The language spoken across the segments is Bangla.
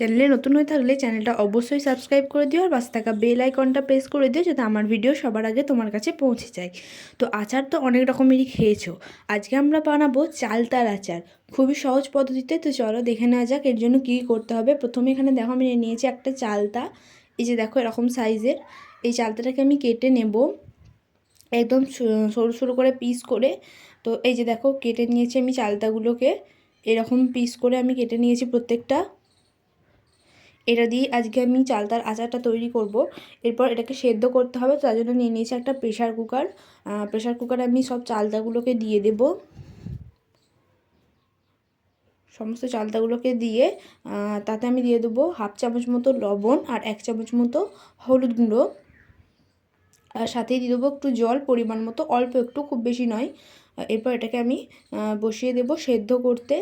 চ্যানেলে নতুন হয়ে থাকলে চ্যানেলটা অবশ্যই সাবস্ক্রাইব করে দিও আর পাশে থাকা বেল আইকনটা প্রেস করে দিও যাতে আমার ভিডিও সবার আগে তোমার কাছে পৌঁছে যায়। তো আচার তো অনেক রকমেরই খেয়েছো। আজকে আমরা বানাবো চালতার আচার। খুবই সহজ পদ্ধতিতে, তো চলো দেখে নেওয়া যাক এর জন্য কী করতে হবে। প্রথমে এখানে দেখো আমি নিয়ে নিয়েছি একটা চালতা এই যে দেখো এরকম সাইজের। এই চালতাটাকে আমি কেটে নেব। একদম সরু সরু করে পিস করে। তো এই যে দেখো কেটে নিয়েছি আমি চালতাগুলোকে এরকম পিস করে আমি কেটে নিয়েছি প্রত্যেকটা। এটা দিয়ে আজকে আমি চালতার আচারটা তৈরি করব। এরপর এটাকে সেদ্ধ করতে হবে, তার জন্য নিয়ে নিয়েছি একটা প্রেশার কুকার প্রেশার কুকারে আমি সব চালতাগুলোকে দিয়ে দেব। সমস্ত চালতাগুলোকে দিয়ে তাতে আমি দিয়ে দেবো হাফ চামচ মতো লবণ আর এক চামচ মতো হলুদ গুঁড়ো। আর সাথেই দিয়ে দেবো একটু জল, পরিমাণ মতো, অল্প একটু, খুব বেশি নয়। এরপর এটাকে আমি বসিয়ে দেব সেদ্ধ করতে।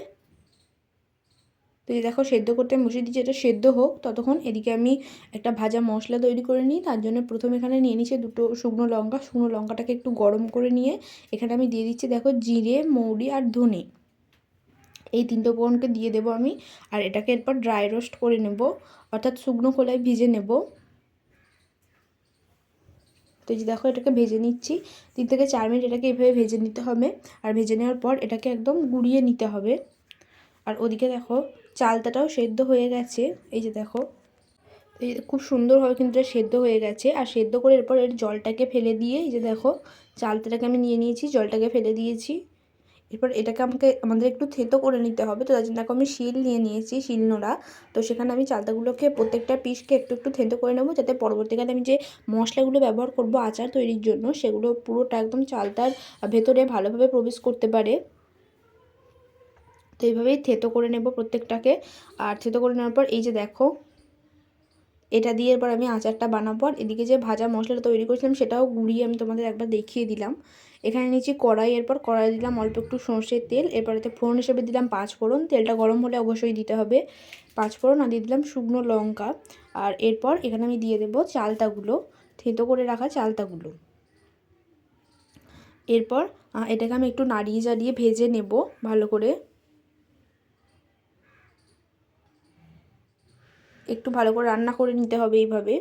তো এই দেখো সেদ্ধ করতে বসিয়ে দিচ্ছি, এটা সেদ্ধ হোক, ততক্ষণ এদিকে আমি একটা ভাজা মশলা তৈরি করে নিই। তার জন্য প্রথমে এখানে নিয়ে নিচ্ছে দুটো শুকনো লঙ্কা। শুকনো লঙ্কাটাকে একটু গরম করে নিয়ে এখানে আমি দিয়ে দিচ্ছি, দেখো, জিরে, মৌরি আর ধনে। এই তিনটে উপকরণকে দিয়ে দেবো আমি, আর এটাকে এরপর ড্রাই রোস্ট করে নেব, অর্থাৎ শুকনো খোলায় ভিজে নেব। তো যে দেখো, এটাকে ভেজে নিচ্ছি। তিন থেকে চার মিনিট এটাকে এভাবে ভেজে নিতে হবে, আর ভেজে নেওয়ার পর এটাকে একদম গুঁড়িয়ে নিতে হবে। আর ওদিকে দেখো চালতাটাও সেদ্ধ হয়ে গেছে। এই যে দেখো। এই খুব সুন্দরভাবে কিন্তু এটা সেদ্ধ হয়ে গেছে। আর সেদ্ধ করে এরপর এর জলটাকে ফেলে দিয়ে, এই যে দেখো, চালতাটাকে আমি নিয়ে নিয়েছি, জলটাকে ফেলে দিয়েছি। এরপর এটাকে আমাকে, আমাদের একটু থেতো করে নিতে হবে তো, তার জন্য আমি শিল নিয়ে নিয়েছি শিল নোড়া তো সেখানে আমি চালতাগুলোকে প্রত্যেকটা পিসকে একটু একটু থেতো করে নেব যাতে পরবর্তীকালে আমি যে মশলাগুলো ব্যবহার করব আচার তৈরির জন্য, সেগুলো পুরোটা একদম চালতার ভেতরে ভালোভাবে প্রবেশ করতে পারে। তো এইভাবেই থেতো করে নেব প্রত্যেকটাকে। আর থেতো করে নেওয়ার পর এই যে দেখো, এটা দিয়ে এরপর আমি আচারটা বানাবো। আর এদিকে যে ভাজা মশলাটা তৈরি করেছিলাম সেটাও গুঁড়িয়ে আমি তোমাদের একবার দেখিয়ে দিলাম। এখানে নিচে কড়াই, এরপর কড়াই দিলাম অল্প একটু সর্ষের তেল। এরপর এতে ফোড়ন হিসেবে দিলাম পাঁচ ফোড়ন তেলটা গরম হলে অবশ্যই দিতে হবে। পাঁচ ফোড়ন আর দিয়ে দিলাম শুকনো লঙ্কা। আর এরপর এখানে আমি দিয়ে দেবো চালতাগুলো, থেতো করে রাখা চালতাগুলো। এরপর এটাকে আমি একটু নাড়িয়ে জাড়িয়ে ভেজে নেব ভালো করে। একটু ভালো করে রান্না করে নিতে হবে এইভাবে।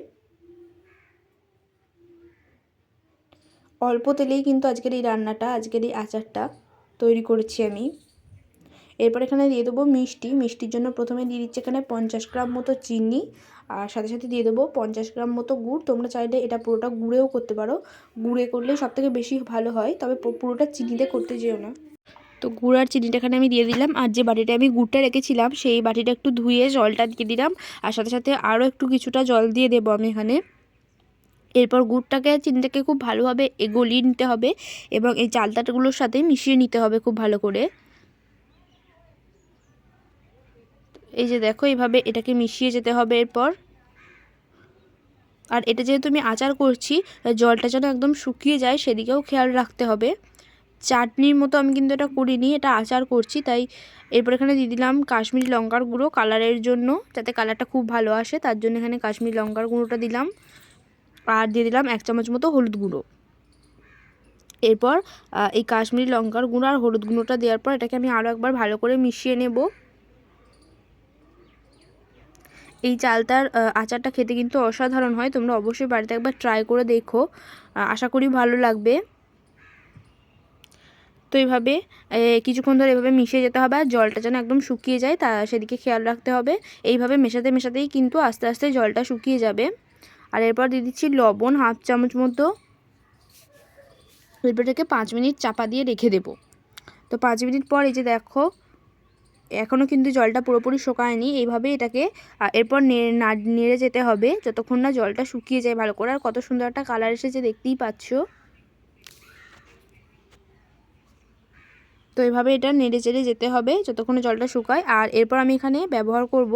অল্প তেলেই কিন্তু আজকের এই রান্নাটা, আজকের এই আচারটা তৈরি করেছি আমি। এরপর এখানে দিয়ে দেবো মিষ্টি। মিষ্টির জন্য প্রথমে দিয়ে দিচ্ছি এখানে পঞ্চাশ গ্রাম মতো চিনি আর সাথে সাথে দিয়ে দেবো পঞ্চাশ গ্রাম মতো গুড়। তোমরা চাইলে এটা পুরোটা গুঁড়েও করতে পারো। গুঁড়ে করলে সবথেকে বেশি ভালো হয়, তবে পুরোটা চিনিতে করতে যেও না। তো গুড় আর চিনিটা এখানে আমি দিয়ে দিলাম। আর যে বাটিটা আমি গুড়টা রেখেছিলাম, সেই বাটিটা একটু ধুয়ে জলটা দিয়ে দিলাম। আর সাথে সাথে আরও একটু কিছুটা জল দিয়ে দেবো আমি এখানে। এরপর গুড়টাকে, চিনিটাকে খুব ভালোভাবে গলিয়ে নিতে হবে এবং এই চালতাটাগুলোর সাথে মিশিয়ে নিতে হবে খুব ভালো করে। এই যে দেখো এইভাবে এটাকে মিশিয়ে যেতে হবে এরপর। আর এটা যেহেতু আমি আচার করছি, জলটা যেন একদম শুকিয়ে যায়, সেদিকেও খেয়াল রাখতে হবে। চাটনির মতো আমি কিন্তু এটা করিনি, এটা আচার করছি, তাই এরপর এখানে দিয়ে দিলাম কাশ্মীরি লঙ্কার গুঁড়ো কালারের জন্য, যাতে কালারটা খুব ভালো আসে, তার জন্য এখানে কাশ্মীরি লঙ্কার গুঁড়োটা দিলাম, আর দিয়ে দিলাম এক চামচ মতো হলুদ গুঁড়ো। এরপর এই কাশ্মীরি লঙ্কার গুঁড়ো আর হলুদ গুঁড়োটা দেওয়ার পর এটাকে আমি আরও একবার ভালো করে মিশিয়ে নেব। এই চালতার আচারটা খেতে কিন্তু অসাধারণ হয়, তোমরা অবশ্যই বাড়িতে একবার ট্রাই করে দেখো আশা করি ভালো লাগবে। তো এইভাবে কিছুক্ষণ ধরে এভাবে মিশিয়ে যেতে হবে আর জলটা যেন একদম শুকিয়ে যায়, তা সেদিকে খেয়াল রাখতে হবে। এইভাবে মেশাতে মেশাতেই কিন্তু আস্তে আস্তে জলটা শুকিয়ে যাবে। আর এরপর দিয়ে দিচ্ছি লবণ হাফ চামচ মতো। এরপর এটাকে পাঁচ মিনিট চাপা দিয়ে রেখে দেব। তো পাঁচ মিনিট পর এই যে দেখো, এখনও কিন্তু জলটা পুরোপুরি শোকায়নি। এইভাবে এটাকে এরপর নেড়ে যেতে হবে, যতক্ষণ না জলটা শুকিয়ে যায় ভালো করে। আর কত সুন্দর একটা কালার এসেছে দেখতেই পাচ্ছ। তো এভাবে এটা নেড়ে চেড়ে যেতে হবে যতক্ষণে জলটা শুকায়। আর এরপর আমি এখানে ব্যবহার করব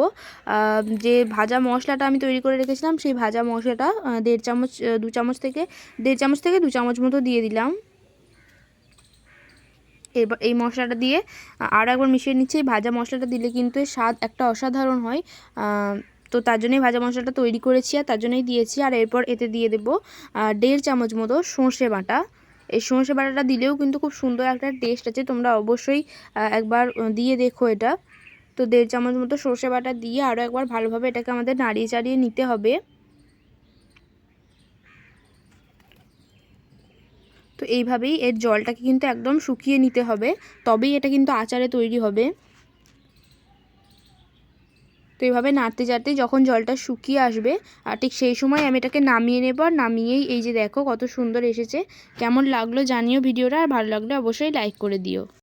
যে ভাজা মশলাটা আমি তৈরি করে রেখেছিলাম, সেই ভাজা মশলাটা দেড় চামচ দু চামচ থেকে, দেড় চামচ থেকে দু চামচ মতো দিয়ে দিলাম। এবার এই মশলাটা দিয়ে আরও একবার মিশিয়ে নিচ্ছি। এই ভাজা মশলাটা দিলে কিন্তু স্বাদ একটা অসাধারণ হয়। তো তার জন্যই ভাজা মশলাটা তৈরি করেছি আর তার জন্যই দিয়েছি। আর এরপর এতে দিয়ে দেবো দেড় চামচ মতো সর্ষে বাটা। এই সর্ষে বাটাটা দিলেও কিন্তু খুব সুন্দর একটা টেস্ট আছে। তোমরা অবশ্যই একবার দিয়ে দেখো এটা। তো দেড় চামচ মতো সর্ষে বাটা দিয়ে আরও একবার ভালোভাবে এটাকে আমাদের নাড়িয়ে চাড়িয়ে নিতে হবে। তো এইভাবেই এর জলটাকে কিন্তু একদম শুকিয়ে নিতে হবে। তবেই এটা কিন্তু আচারে তৈরি হবে। তো এইভাবে নাড়তে, চাড়তে যখন জলটা শুকিয়ে আসবে, আর ঠিক সেই সময় আমি এটাকে নামিয়ে নেব। আর নামিয়েই এই যে দেখো কত সুন্দর এসেছে। কেমন লাগল জানিও ভিডিওটা। আর ভালো লাগলে অবশ্যই লাইক করে দিও।